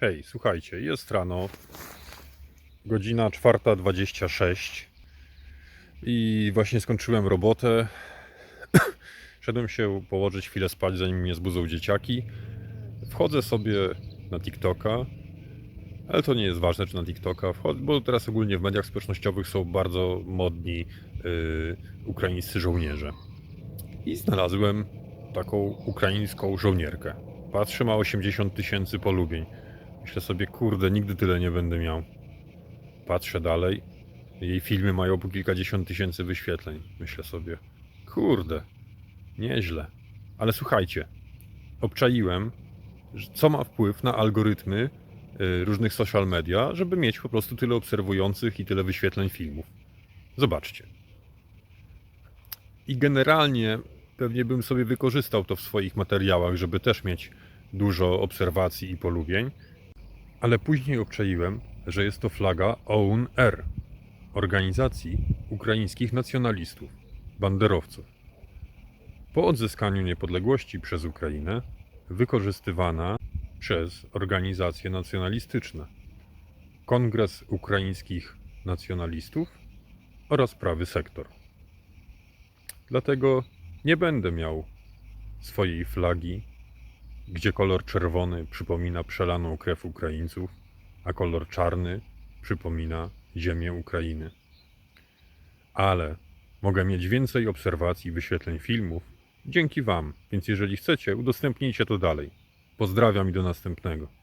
Hej, słuchajcie, jest rano, godzina 4.26 i właśnie skończyłem robotę. Szedłem się położyć chwilę spać, zanim mnie zbudzą dzieciaki. Wchodzę sobie na TikToka, ale to nie jest ważne, czy na TikToka, bo teraz ogólnie w mediach społecznościowych są bardzo modni yy, ukraińscy żołnierze. I znalazłem taką ukraińską żołnierkę. Patrzę, ma 80 tysięcy polubień. Myślę sobie, kurde, nigdy tyle nie będę miał. Patrzę dalej. Jej filmy mają po kilkadziesiąt tysięcy wyświetleń. Myślę sobie, kurde, nieźle. Ale słuchajcie, obczaiłem, co ma wpływ na algorytmy y, różnych social media, żeby mieć po prostu tyle obserwujących i tyle wyświetleń filmów. Zobaczcie. I generalnie pewnie bym sobie wykorzystał to w swoich materiałach, żeby też mieć dużo obserwacji i polubień, ale później obczaiłem, że jest to flaga OUN-R, organizacji ukraińskich nacjonalistów, banderowców. Po odzyskaniu niepodległości przez Ukrainę wykorzystywana przez organizacje nacjonalistyczne, Kongres Ukraińskich Nacjonalistów oraz Prawy Sektor. Dlatego nie będę miał swojej flagi, gdzie kolor czerwony przypomina przelaną krew Ukraińców, a kolor czarny przypomina ziemię Ukrainy. Ale mogę mieć więcej obserwacji i wyświetleń filmów dzięki Wam, więc jeżeli chcecie, udostępnijcie to dalej. Pozdrawiam i do następnego.